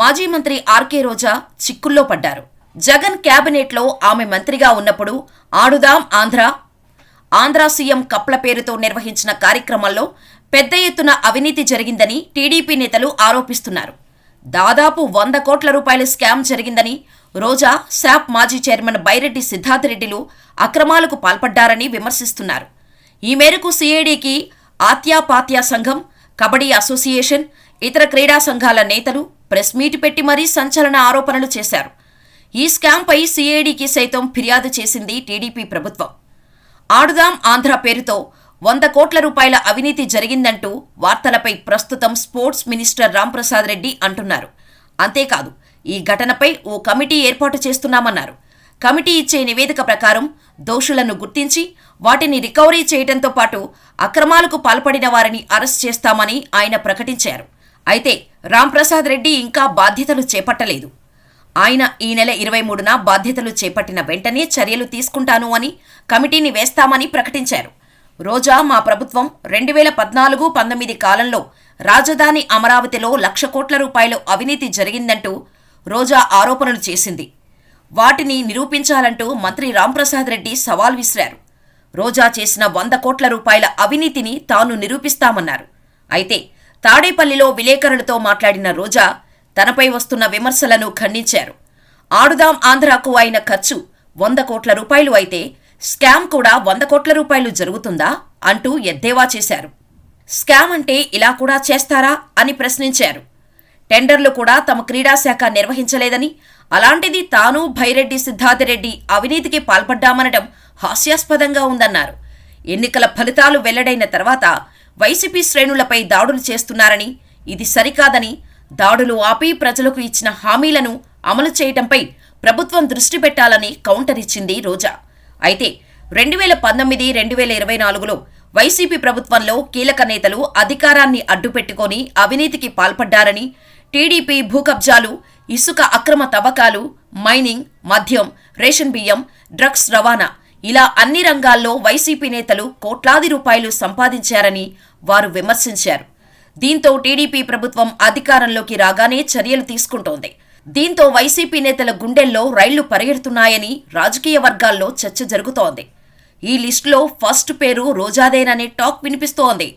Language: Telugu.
మాజీ మంత్రి ఆర్కే రోజా చిక్కుల్లో పడ్డారు. జగన్ క్యాబినెట్లో ఆమె మంత్రిగా ఉన్నప్పుడు ఆడుదాం ఆంధ్ర ఆంధ్ర సీఎం కప్ల పేరుతో నిర్వహించిన కార్యక్రమంలో పెద్ద ఎత్తున అవినీతి జరిగిందని టీడీపీ నేతలు ఆరోపిస్తున్నారు. దాదాపు వంద కోట్ల రూపాయల స్కామ్ జరిగిందని రోజా శాప్ మాజీ చైర్మన్ బైరెడ్డి సిద్ధార్థరెడ్డిలు అక్రమాలకు పాల్పడ్డారని విమర్శిస్తున్నారు. ఈ మేరకు సిఐడికి ఆత్యాపాత్యా సంఘం కబడ్డీ అసోసియేషన్ ఇతర క్రీడా సంఘాల నేతలు ప్రెస్ మీట్ పెట్టి మరీ సంచలన ఆరోపణలు చేశారు. ఈ స్కామ్పై సిఐడికి సైతం ఫిర్యాదు చేసింది టీడీపీ ప్రభుత్వం. ఆడుదాం ఆంధ్ర పేరుతో వంద కోట్ల రూపాయల అవినీతి జరిగిందంటూ వార్తలపై ప్రస్తుతం స్పోర్ట్స్ మినిస్టర్ రాంప్రసాద్ రెడ్డి అంటున్నారు. అంతేకాదు ఈ ఘటనపై ఓ కమిటీ ఏర్పాటు చేస్తున్నామన్నారు. కమిటీ ఇచ్చే నివేదిక ప్రకారం దోషులను గుర్తించి వాటిని రికవరీ చేయడంతో పాటు అక్రమాలకు పాల్పడిన వారిని అరెస్ట్ చేస్తామని ఆయన ప్రకటించారు. అయితే రాంప్రసాద్ రెడ్డి ఇంకా బాధ్యతలు చేపట్టలేదు. ఆయన ఈ నెల ఇరవై మూడున బాధ్యతలు చేపట్టిన వెంటనే చర్యలు తీసుకుంటాను అని కమిటీని వేస్తామని ప్రకటించారు. రోజా మా ప్రభుత్వం రెండు వేల పద్నాలుగు పంతొమ్మిది కాలంలో రాజధాని అమరావతిలో లక్ష కోట్ల రూపాయలు అవినీతి జరిగిందంటూ రోజా ఆరోపణలు చేసింది. వాటిని నిరూపించాలంటూ మంత్రి రాంప్రసాద్ రెడ్డి సవాల్ విసిరారు. రోజా చేసిన వంద కోట్ల రూపాయల అవినీతిని తాను నిరూపిస్తామన్నారు. అయితే తాడేపల్లిలో విలేకరులతో మాట్లాడిన రోజా తనపై వస్తున్న విమర్శలను ఖండించారు. ఆడుదాం ఆంధ్రాకు అయిన ఖర్చు వంద కోట్ల రూపాయలు అయితే స్కామ్ కూడా వంద కోట్ల రూపాయలు జరుగుతుందా అంటూ ఎద్దేవా చేశారు. స్కామ్ అంటే ఇలా కూడా చేస్తారా అని ప్రశ్నించారు. టెండర్లు కూడా తమ క్రీడాశాఖ నిర్వహించలేదని అలాంటిది తాను భైరెడ్డి సిద్ధార్థరెడ్డి అవినీతికి పాల్పడ్డామనడం హాస్యాస్పదంగా ఉందన్నారు. ఎన్నికల ఫలితాలు వెల్లడైన తర్వాత వైసీపీ శ్రేణులపై దాడులు చేస్తున్నారని ఇది సరికాదని దాడులు ఆపి ప్రజలకు ఇచ్చిన హామీలను అమలు చేయటంపై ప్రభుత్వం దృష్టి పెట్టాలని కౌంటర్ ఇచ్చింది రోజా. అయితే రెండు వేల పంతొమ్మిది రెండు వేల ఇరవై నాలుగులో వైసీపీ ప్రభుత్వంలో కీలక నేతలు అధికారాన్ని అడ్డుపెట్టుకొని అవినీతికి పాల్పడ్డారని టీడీపీ భూకబ్జాలు ఇసుక అక్రమ తవ్వకాలు మైనింగ్ మద్యం రేషన్ బియ్యం డ్రగ్స్ రవాణా ఇలా అన్ని రంగాల్లో వైసీపీ నేతలు కోట్లాది రూపాయలు సంపాదించారని వారు విమర్శించారు. దీంతో టీడీపీ ప్రభుత్వం అధికారంలోకి రాగానే చర్యలు తీసుకుంటోంది. దీంతో వైసీపీ నేతల గుండెల్లో రైళ్ళు పరిగెడుతున్నాయని రాజకీయ వర్గాల్లో చర్చ జరుగుతోంది. ఈ లిస్టులో ఫస్ట్ పేరు రోజాదేననే టాక్ వినిపిస్తోంది.